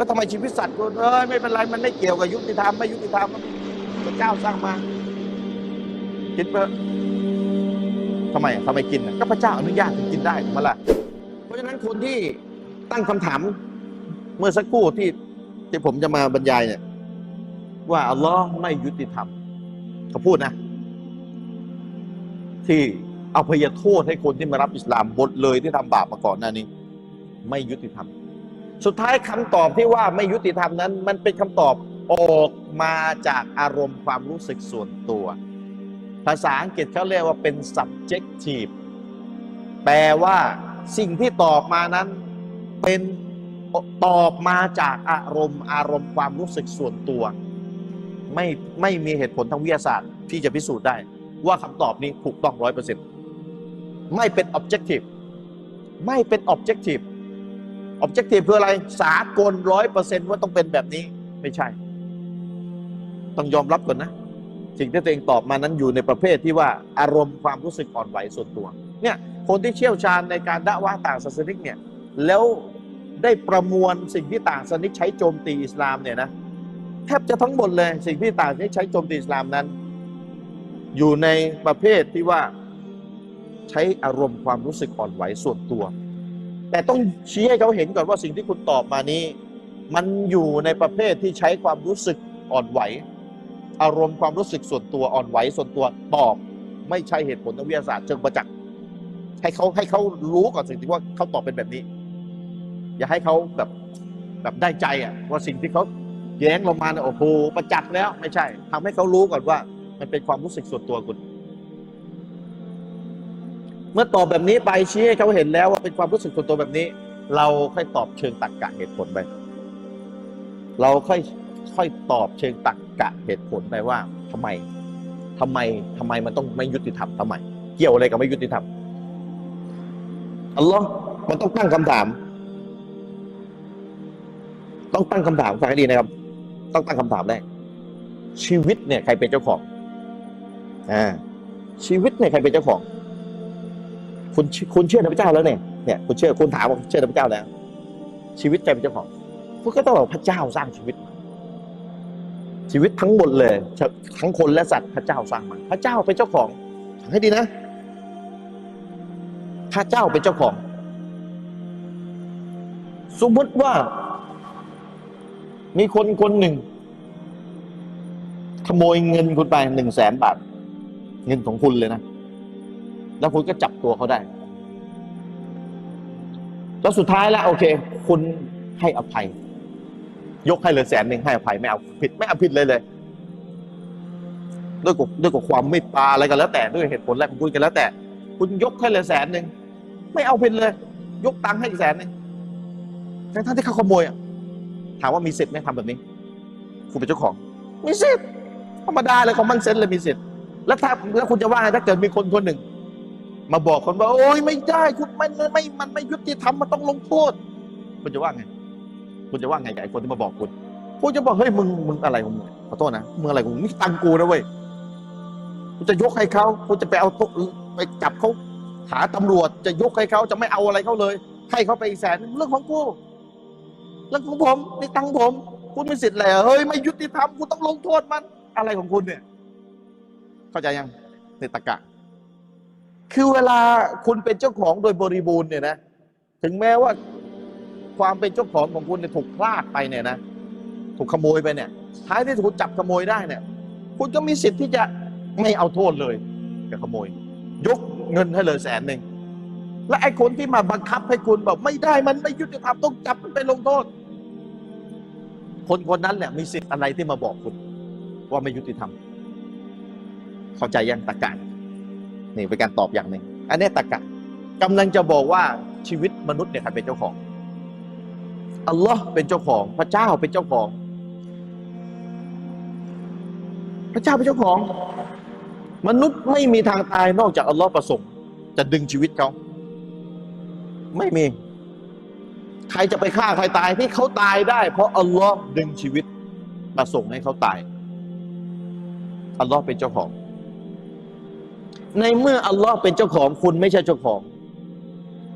แล้วทำไมชีวิตสัตว์คุณเอ้ยไม่เป็นไรมันไม่เกี่ยวกับยุติธรรมไม่ยุติธรรมพระเจ้าสร้างมาคิดเถอะทำไมทำไมกินก็พระเจ้าอนุญาตให้กินได้ถูกไหมาล่ะเพราะฉะนั้นคนที่ตั้งคำถามเมื่อสักครู่ที่ที่ผมจะมาบรรยายเนี่ย ว่าอัลลอฮ์ไม่ยุติธรรมเขาพูดนะ ที่เอาพยโทษให้คนที่มารับอิสลามหมดเลยที่ทำบาปมาก่อนหน้านี้ ไม่ยุติธรรม สุดท้ายคำตอบที่ว่าไม่ยุติธรรมนั้น มันเป็นคำตอบออกมาจากอารมณ์ความรู้สึกส่วนตัว ภาษาอังกฤษเขาเรียกว่าเป็น subjective แปลว่าสิ่งที่ตอบมานั้นเป็นตอบมาจากอารมณ์อารมณ์ความรู้สึกส่วนตัว ไม่ไม่มีเหตุผลทางวิทยาศาสตร์ ที่จะพิสูจน์ได้ ว่าคำตอบนี้ถูกต้องร้อยเปอร์เซ็นต์ไม่เป็น objective ไม่เป็น objective objective คืออะไร สากลร้อยเปอร์เซ็นต์ว่าต้องเป็นแบบนี้ ไม่ใช่ ต้องยอมรับก่อนนะ สิ่งที่ตัวเองตอบมานั้นอยู่ในประเภทที่ว่าอารมณ์ความรู้สึกอ่อนไหวส่วนตัว เนี่ย คนที่เชี่ยวชาญในการด่าว่าต่างศาสนิกเนี่ย แล้วได้ประมวลสิ่งที่ต่างศาสนิกใช้โจมตีอิสลามเนี่ยนะแทบจะทั้งหมดเลยสิ่งที่ต่างศาสนิกใช้โจมตีอิสลามนั้น อยู่ในประเภทที่ว่าใช้อารมณ์ความรู้สึกอ่อนไหวส่วนตัว แต่ต้องชี้ให้เขาเห็นก่อนว่าสิ่งที่คุณตอบมานี้ มันอยู่ในประเภทที่ใช้ความรู้สึกอ่อนไหว อารมณ์ความรู้สึกส่วนตัวอ่อนไหวส่วนตัวตอบ ไม่ใช่เหตุผลทางวิทยาศาสตร์เชิงประจักษ์ให้เขาให้เขารู้ก่อนสิ่งที่ว่าเขาตอบเป็นแบบนี้ อย่าให้เขาแบบแบบได้ใจอะว่าสิ่งที่เขาแย้งลงมาเนี่ยโอ้โหประจักษ์แล้ว ไม่ใช่ทำให้เขารู้ก่อนว่า มันเป็นความรู้สึกส่วนตัวคุณ เมื่อตอบแบบนี้ไปชี้ให้เขาเห็นแล้วว่าเป็นความรู้สึกส่วนตัวแบบนี้ เราค่อยตอบเชิงตรรกะเหตุผลไป เราค่อยค่อยตอบเชิงตรรกะเหตุผลไปว่าทำไมทำไมทำไมมันต้องไม่ยุติธรรมทำไม เกี่ยวอะไรกับไม่ยุติธรรมอัลลอฮ์มันต้องตั้งคำถาม ต้องตั้งคำถามฟังให้ดีนะครับ ต้องตั้งคำถามแรกชีวิตเนี่ยใครเป็นเจ้าของอ่าชีวิตเนี่ยใครเป็นเจ้าของ คุณคุณเชื่อในพระเจ้าแล้วเนี่ยเนี่ยคุณเชื่อคุณถามว่าเชื่อในพระเจ้าแล้ว ชีวิตใครเป็นเจ้าของคุณก็ต้องบอกพระเจ้าสร้างชีวิต ชีวิตทั้งหมดเลย ทั้งคนและสัตว์พระเจ้าสร้างมาพระเจ้าเป็นเจ้าของฟังให้ดีนะพระเจ้าเป็นเจ้าของ สมมติว่า มีคนคนหนึ่ง ขโมยเงินคุณไปหนึ่งแสนบาท เงินของคุณเลยนะ แล้วคุณก็จับ ตัวเขาได้ แล้วสุดท้ายแล้วโอเค คุณให้อภัย ยกให้เลยแสนหนึ่งให้อภัยไม่เอาผิดไม่เอาผิดเลยเลยด้วยกับด้วยกับความเมตตาอะไรกันแล้ว แต่ด้วยเหตุผลอะไรของคุณกันแล้ว แต่ คุณยกให้เลยแสนหนึ่งไม่เอาผิดเลย ยกตังค์ให้อีกแสนหนึ่งทั้งท่านที่เขาขโมยอะถามว่ามีสิทธิ์ไหมทำแบบนี้ คุณเป็นเจ้าของ มีสิทธิ์ธรรมดาเลยของมันเซนเลยมีสิทธิ์แล้วถ้าแล้วคุณจะว่าไงถ้าเกิดมีคนคนหนึ่ง มาบอกคนว่า โอ้ยไม่ได้คุณมันไม่ไม่มันไม่ยุติธรรมมันต้องลงโทษคุณจะว่าไง คุณจะว่าไงกับไอ้คนที่มาบอกคุณคุณจะบอกเฮ้ยมึงมึงอะไรของมึงขอโทษนะมึงอะไรของมึงนี่ตังกูนะเว้ยคุณจะยกให้เขาคุณจะไปเอาตัวไปจับเขาหาตำรวจจะยกให้เขาจะไม่เอาอะไรเขาเลย ให้เขาไปอีกแสนเรื่องของกูเรื่องของผมนี่ตังค์ผม คุณมีสิทธิ์อะไรอะเฮ้ยไม่ยุติธรรมคุณต้องลงโทษมัน อะไรของคุณเนี่ย เข้าใจยังในตะกะ คือเวลาคุณเป็นเจ้าของโดยบริบูรณ์เนี่ยนะ ถึงแม้ว่าความเป็นเจ้าของของคุณเนี่ยถูกพลาดไปเนี่ยนะ ถูกขโมยไปเนี่ย ท้ายที่ถูกจับขโมยได้เนี่ย คุณก็มีสิทธิ์ที่จะไม่เอาโทษเลยกับขโมย ยกเงินให้เลยแสนหนึ่ง และไอ้คนที่มาบังคับให้คุณบอกไม่ได้มันไม่ยุติธรรมต้องจับมันไปลงโทษ คนคนนั้นแหละมีสิทธิ์อะไรที่มาบอกคุณ ว่าไม่ยุติธรรม เข้าใจยังตะการ นี่เป็นการตอบอย่างหนึ่งอันนี้ตะกะกำลังจะบอกว่าชีวิตมนุษย์เนี่ยใครเป็นเจ้าของอัลลอฮ์เป็นเจ้าของพระเจ้าเป็นเจ้าของ พระเจ้าเป็นเจ้าของ มนุษย์ไม่มีทางตายนอกจากอัลลอฮ์ประสงค์จะดึงชีวิตเขาไม่มี ใครจะไปฆ่าใครตายที่เขาตายได้ เพราะอัลลอฮ์ดึงชีวิตประสงค์ให้เขาตายอัลลอฮ์เป็นเจ้าของ ในเมื่ออัลลอฮ์เป็นเจ้าของคุณไม่ใช่เจ้าของ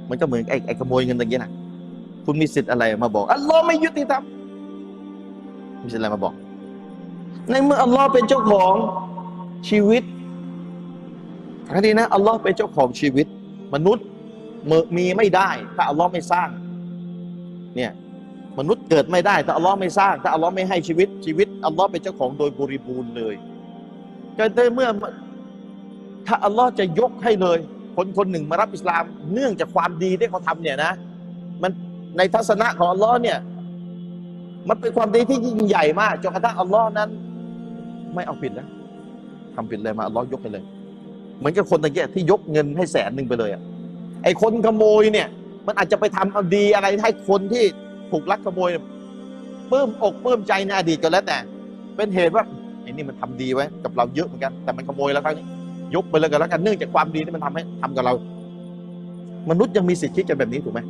มันก็เหมือนไอ้ไอ้ขโมยเงินตะกี้นะคุณมีสิทธิ์อะไรมาบอกอัลลอฮ์ไม่ยุติธรรมมีสิทธ์อะไรมาบอก ในเมื่ออัลลอฮ์เป็นเจ้าของชีวิตอันนี้นะอัลลอฮ์เป็นเจ้าของชีวิต มนุษย์มีไม่ได้ ถ้าอัลลอฮ์ไม่สร้าง เนี่ยมนุษย์เกิดไม่ได้ ถ้าอัลลอฮ์ไม่สร้าง ถ้าอัลลอฮ์ไม่ให้ชีวิตชีวิตอัลลอฮ์เป็นเจ้าของโดยบริบูรณ์เลยก็ในเมื่อ ถ้าอัลลอฮ์จะยกให้เลย คนคนหนึ่งมารับอิสลาม เนื่องจากความดีที่เขาทำเนี่ยนะ มันในทัศนะของอัลลอฮ์เนี่ย มันเป็นความดีที่ยิ่งใหญ่มากจนกระทั่งอัลลอฮ์นั้น ไม่เอาผิดแล้วทำผิดเลยมาอัลลอฮ์ยกไปเลย เหมือนกับคนตะเกียที่ยกเงินให้แสนหนึ่งไปเลยอะไอ้คนขโมยเนี่ย มันอาจจะไปทำเอาดีอะไรให้คนที่ถูกลักขโมยเปลื้มอกปลื้มใจในอดีตก็แล้วแต่ เป็นเหตุว่าไอ้นี่มันทำดีไว้กับเราเยอะเหมือนกัน แต่มันขโมยแล้วครั้งนี้ ยกไปเลยกันแล้วกันเนื่องจากความดีที่มันทำให้ทำกับเรา มนุษย์ยังมีสิทธิ์คิดกันแบบนี้ถูกไหม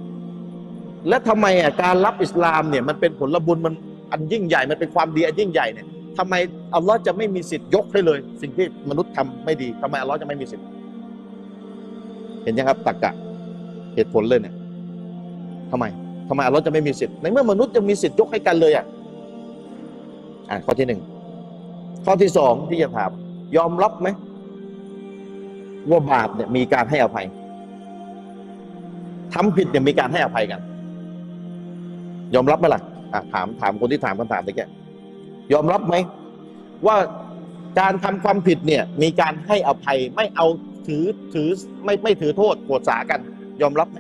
และทำไมอะการรับอิสลามเนี่ยมันเป็นผลบุญมันอันยิ่งใหญ่มันเป็นความดีอันยิ่งใหญ่เนี่ยทำไมอัลลอฮ์จะไม่มีสิทธิ์ยกให้เลย สิ่งที่มนุษย์ทำไม่ดีทำไมอัลลอฮ์จะไม่มีสิทธิ์เห็นยังครับตรรกะเหตุผลเลยเนี่ยทำไมทำไมอัลลอฮ์จะไม่มีสิทธิ์ในเมื่อมนุษย์จะมีสิทธิ์ยกให้กันเลยอะอ่าข้อที่หนึ่งข้อที่สองที่จะถาม ยอมรับไหม ว่าบาปเนี่ยมีการให้อภัยทำผิดเนี่ยมีการให้อภัยกัน ยอมรับไหมล่ะอะถามถามคนที่ถามคำถามตะแกยอมรับไหมว่าการทำความผิดเนี่ย มีการให้อภัยไม่เอาถือถือไม่ไม่ถือโทษโกรธสากัน ยอมรับไหม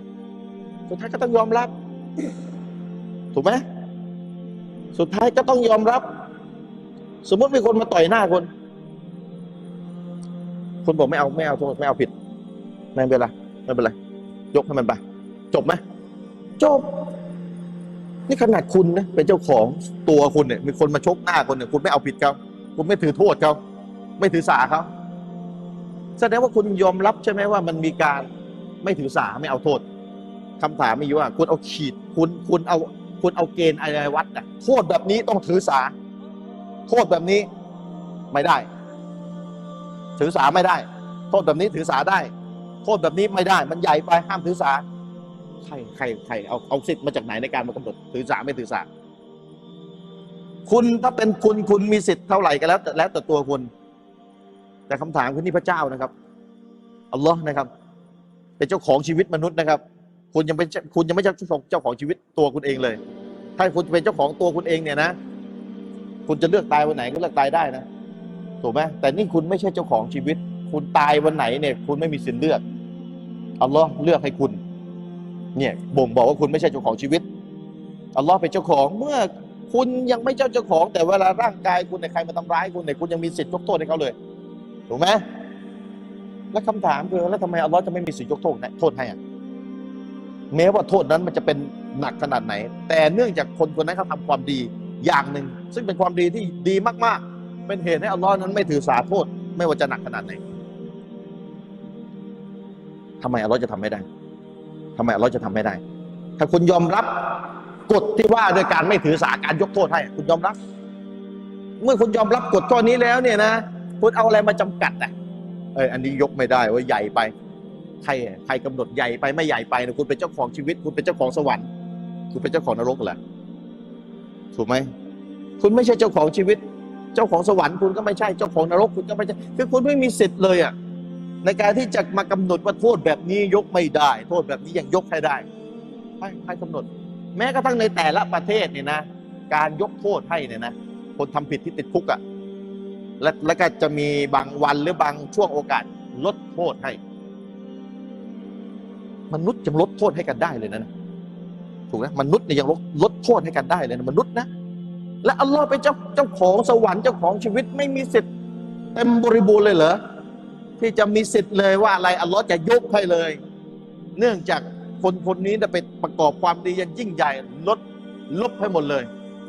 สุดท้ายก็ต้องยอมรับ ถูกไหมสุดท้ายก็ต้องยอมรับ สมมติมีคนมาต่อยหน้าคน คนบอกไม่เอาไม่เอาโทษไม่เอาผิดไม่เป็นไรไม่เป็นไรยกให้มันไปจบไหมจบ นี่ขนาดคุณนะเป็นเจ้าของตัวคุณเนี่ยมีคนมาชกหน้าคนเนี่ยคุณไม่เอาผิดเขาคุณไม่ถือโทษเขาไม่ถือสาเขาแสดงว่าคุณยอมรับใช่ไหมว่ามันมีการไม่ถือสาไม่เอาโทษคำถามมีอยู่ว่า คุณเอาขีดคุณคุณเอาคุณเอาเกณฑ์อะไรวัดอะโทษแบบนี้ต้องถือสา โทษแบบนี้ไม่ได้ ถือสาไม่ได้ โทษแบบนี้ถือสาได้ โทษแบบนี้ไม่ได้ มันใหญ่ไปห้ามถือสาใครใครใครเอาเอาสิทธิ์มาจากไหนในการมากำหนดถือสาไม่ถือสาคุณถ้าเป็นคุณคุณมีสิทธิ์เท่าไหร่ก็แล้วแต่แล้วแต่ตัวคุณ แต่คำถามคือนี่พระเจ้านะครับอัลลอฮ์นะครับ เป็นเจ้าของชีวิตมนุษย์นะครับ คุณยังเป็นคุณยังไม่ใช่เจ้าของเจ้าของชีวิตตัวคุณเองเลย ถ้าคุณเป็นเจ้าของตัวคุณเองเนี่ยนะ คุณจะเลือกตายวันไหนก็เลือกตายได้นะ ถูกไหมแต่นี่คุณไม่ใช่เจ้าของชีวิต คุณตายวันไหนเนี่ย คุณไม่มีสิทธิ์เลือกอัลลอฮ์เลือกให้คุณ เนี่ยบ่งบอกว่าคุณไม่ใช่เจ้าของชีวิตอัลลอฮ์เป็นเจ้าของเมื่อคุณยังไม่เจ้าเจ้าของ แต่เวลาร่างกายคุณเนี่ยใครมาทำร้ายคุณเนี่ยคุณยังมีสิทธิ์ยกโทษให้เขาเลยถูกไหมแล้วคำถามคือแล้วทำไมอัลลอฮ์จะไม่มีสิทธิ์ยกโทษให้โทษให้อะแม้ว่าโทษนั้นมันจะเป็นหนักขนาดไหน แต่เนื่องจากคนคนนั้นเขาทำความดีอย่างหนึ่งซึ่งเป็นความดีที่ดีมากๆ เป็นเหตุให้อัลลอฮ์นั้นไม่ถือสาโทษ ไม่ว่าจะหนักขนาดไหนทำไมอัลลอฮ์จะทำไม่ได้ทำไมอัลลอฮ์จะทำไม่ได้ ถ้าคุณยอมรับกฎที่ว่าโดยการไม่ถือสาการยกโทษให้ คุณยอมรับ เมื่อคุณยอมรับกฎข้อนี้แล้วเนี่ยนะคุณเอาอะไรมาจำกัดอะเอออันนี้ยกไม่ได้ว่าใหญ่ไป ใครใครกำหนดใหญ่ไปไม่ใหญ่ไปนะคุณเป็นเจ้าของชีวิต คุณเป็นเจ้าของสวรรค์ คุณเป็นเจ้าของนรกเหรอถูกไหมคุณไม่ใช่เจ้าของชีวิต เจ้าของสวรรค์คุณก็ไม่ใช่เจ้าของนรกคุณก็ไม่ใช่ คือคุณไม่มีสิทธิ์เลยอะในการที่จะมากำหนดว่าโทษแบบนี้ยกไม่ได้ โทษแบบนี้ยังยกให้ได้ใครใครกำหนด แม้กระทั่งในแต่ละประเทศเนี่ยนะ การยกโทษให้เนี่ยนะ คนทำผิดที่ติดคุกอะ่ะและแล้วก็จะมีบางวันหรือบางช่วงโอกาสลดโทษให้ มนุษย์ยังลดโทษให้กันได้เลยนะถูกไหมมนุษย์เนี่ยยังลดลดโทษให้กันได้เลยนะมนุษย์นะ และอัลลอฮ์เป็นเจ้าเจ้าของสวรรค์เจ้าของชีวิตไม่มีสิทธิ์เต็มบริบูรณ์เลยเหรอที่จะมีสิทธิ์เลยว่าอะไรอัลลอฮ์จะยกให้เลย เนื่องจากคนคนนี้จะไปประกอบความดีอย่างยิ่งใหญ่ลดลบให้หมดเลย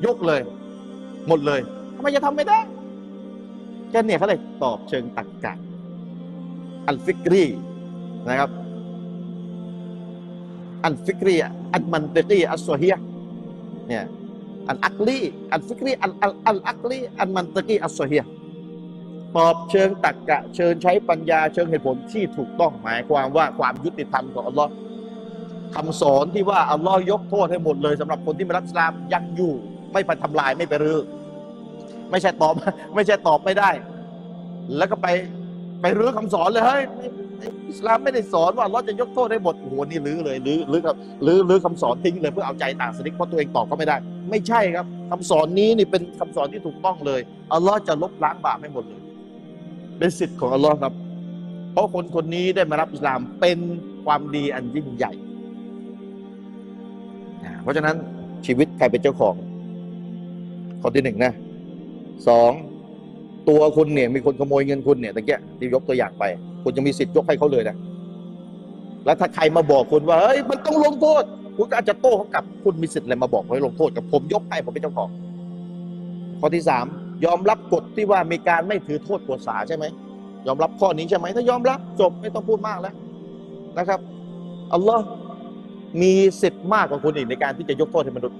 ยกเลย หมดเลยทำไมจะทำไม่ได้แค่เนี่ยเขาเลยตอบเชิงตรรกะอัลฟิกรีนะครับ อัลฟิกรีอัลมันติกีอัลโซฮียเนี่ย อัลอักลีอัลฟิกรีอัลอัลอัลอักลีอัลมันติกีอัลโซฮียตอบเชิงตรรกะ เชิญใช้ปัญญาเชิงเหตุผลที่ถูกต้องหมายความว่าความยุติธรรมของอัลลอฮ์คำสอนที่ว่าอัลลอฮ์ยกโทษให้หมดเลยสำหรับคนที่ไม่รักอิสลามยังอยู่ ไม่ไปทำลายไม่ไปรื้อไม่ใช่ตอบ ไม่ใช่ตอบไม่ได้ แล้วก็ไปไปรื้อคำสอนเลยเฮ้ยม่ไม่อิสลามไม่ได้สอนว่าเราจะยกโทษให้หมดโอ้โหนี่รื้อเลยรื้อรื้อครับรื้อรื้อคำสอนทิ้งเลยเพื่อเอาใจต่างสนิกเพราะตัวเองตอบก็ไม่ได้ ไม่ใช่ครับคำสอนนี้นี่เป็นคำสอนที่ถูกต้องเลยอัลลอฮ์จะลบล้างบาปให้หมดเลย เป็นสิทธิ์ของอัลลอฮ์ครับ เพราะคนคนนี้ได้มารับอิสลามเป็นความดีอันยิ่งใหญ่ เพราะฉะนั้นชีวิตใครเป็นเจ้าของข้อที่หนึ่งนะสองตัวคุณเนี่ยมีคนขโมยเงินคุณเนี่ยตะเกียที่ยกตัวอย่างไป คุณจะมีสิทธิ์ยกให้เขาเลยนะแล้วถ้าใครมาบอกคุณว่าเฮ้ยมันต้องลงโทษ คุณก็อาจจะโต้เขากลับคุณมีสิทธิ์อะไรมาบอกให้ลงโทษกับผมยกให้ผมเป็นเจ้าของข้อที่สามยอมรับกฎที่ว่ามีการไม่ถือโทษกฎสาใช่ไหมยอมรับข้อนี้ใช่ไหมถ้ายอมรับจบไม่ต้องพูดมากแล้วนะครับอัลลอฮ์มีสิทธิ์มากกว่าคุณอีกในการที่จะยกโทษให้มนุษย์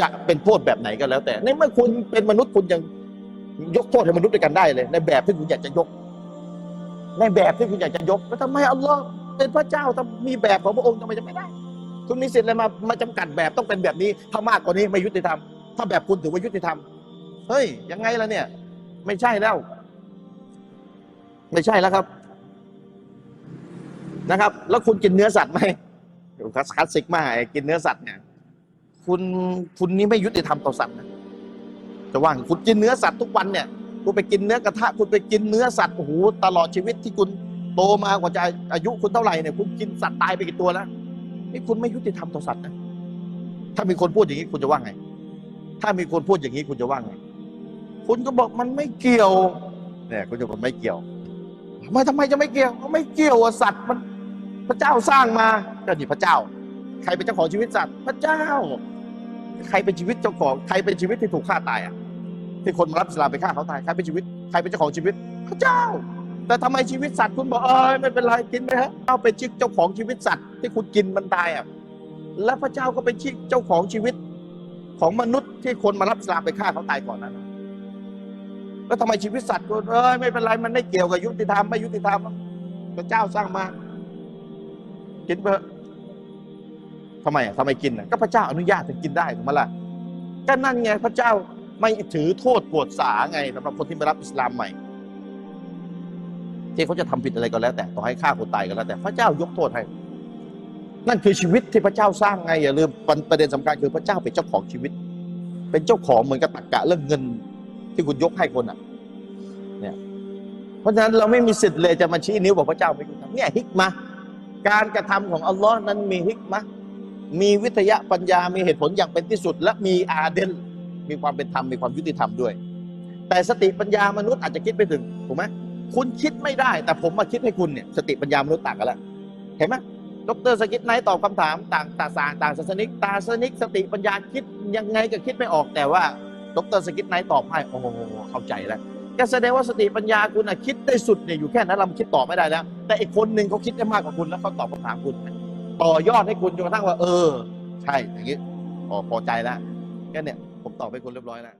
จะเป็นโทษแบบไหนก็แล้ว แต่ในเมื่อคุณเป็นมนุษย์คุณยังยกโทษให้มนุษย์ด้วยกันได้เลย ในแบบที่คุณอยากจะยก ในแบบที่คุณอยากจะยกแล้วทำไมอัลลอฮ์เป็นพระเจ้าทำมีแบบของพระองค์ทำไมจะไม่ได้ คุณมีสิทธิ์อะไรมามาจำกัดแบบต้องเป็นแบบนี้ถ้ามากกว่านี้ไม่ยุติธรรม ถ้าแบบคุณถือว่ายุติธรรมเฮ้ยยังไงล่ะเนี่ย ไม่ใช่แล้ว ไม่ใช่แล้วครับ นะครับ แล้วคุณกินเนื้อสัตว์ไหมคลาสคลาสสิกมากไอ้กินเนื้อสัตว์เนี่ยคุณคุณนี่ไม่ยุติธรรมต่อสัตว์นะจะว่าไงคุณกินเนื้อสัตว์ทุกวันเนี่ยคุณไปกินเนื้อกระทะคุณไปกินเนื้อสัตว์โอ้โหตลอดชีวิตที่คุณโตมากว่าจะอายุคุณเท่าไหร่เนี่ยคุณกินสัตว์ตายไปกี่ตัวแล้ว นี่คุณไม่ยุติธรรมต่อสัตว์นะถ้ามีคนพูดอย่างนี้คุณจะว่าไง ถ้ามีคนพูดอย่างนี้คุณจะว่าไง คุณก็บอกมันไม่เกี่ยวเนี่ยคุณจะบอกไม่เกี่ยวทำไมทำไมจะไม่เกี่ยวไม่เกี่ยวอะสัตว์มันพระเจ้าสร้างมาก็นี่พระเจ้า ใครเป็นเจ้าของชีวิตสัตว์ พระเจ้า ใครเป็นชีวิตเจ้าของ ใครเป็นชีวิตที่ถูกฆ่าตายอะ ที่คนมารับอิสลามไปฆ่าเขาตาย ใครเป็นชีวิต ใครเป็นเจ้าของชีวิต พระเจ้า แต่ทำไมชีวิตสัตว์คุณบอกเออไม่เป็นไรกินไปเถอะเอาเป็นเจ้าของชีวิตสัตว์ที่คุณกินมันตายอะและพระเจ้าก็เป็นเจ้าของชีวิตของมนุษย์ที่คนมารับอิสลามไปฆ่าเขาตายก่อนนั้นน่ะแล้วทำไมชีวิตสัตว์คุณเอ้ยไม่เป็นไรมันไม่เกี่ยวกับยุติธรรมไม่ยุติธรรมพระเจ้าสร้างมา กินไปทำไมอะทำไมกินอะก็พระเจ้าอนุญาตถึงกินได้ถูกไหมล่ะก็นั่นไงพระเจ้าไม่ถือโทษโกรธสาไงสำหรับคนที่มารับอิสลามใหม่ ที่เขาจะทำผิดอะไรก็แล้ว แต่ต่อให้ฆ่าคนตายก็แล้ว แต่พระเจ้ายกโทษให้ นั่นคือชีวิตที่พระเจ้าสร้างไงอย่าลืมประประเด็นสำคัญคือพระเจ้าเป็นเจ้าของชีวิต เป็นเจ้าของเหมือนกับตรรกะเรื่องเงินที่คุณยกให้คนอะเนี่ยเพราะฉะนั้นเราไม่มีสิทธิ์เลยจะมาชี้นิ้วบอกพระเจ้าไม่ยุติธรรมเนี่ยฮิกมาการกระทำของอัลลอฮ์นั้นมีฮิกมะมีวิทยาปัญญา มีเหตุผลอย่างเป็นที่สุด และมีอาเดลมีความเป็นธรรม มีความยุติธรรมด้วย แต่สติปัญญามนุษย์อาจจะคิดไปถึง ถูกไหม คุณคิดไม่ได้ แต่ผมมาคิดให้คุณเนี่ยสติปัญญามนุษย์ต่างกันแล้วเห็นไหมดรสกิทไนท์ตอบคำถามต่างตางต่างต่างศาสนิกตาศาสนิกสติปัญญาคิดยังไงก็คิดไม่ออกแต่ว่าดรสกิทไนท์ตอบให้โอ้โหเข้าใจแล้วก็แสดงว่าสติปัญญาคุณน่ะคิดได้สุดเนี่ยอยู่แค่นั้นเราคิดต่อไม่ได้แล้ว แต่อีกคนหนึ่งเขาคิดได้มากกว่าคุณแล้วเขาตอบคำถามคุณ ต่อยอดให้คุณจนกระทั่งว่า เออ ใช่อย่างนี้พอพอใจแล้วก็เนี่ยผมตอบให้คุณเรียบร้อยแล้ว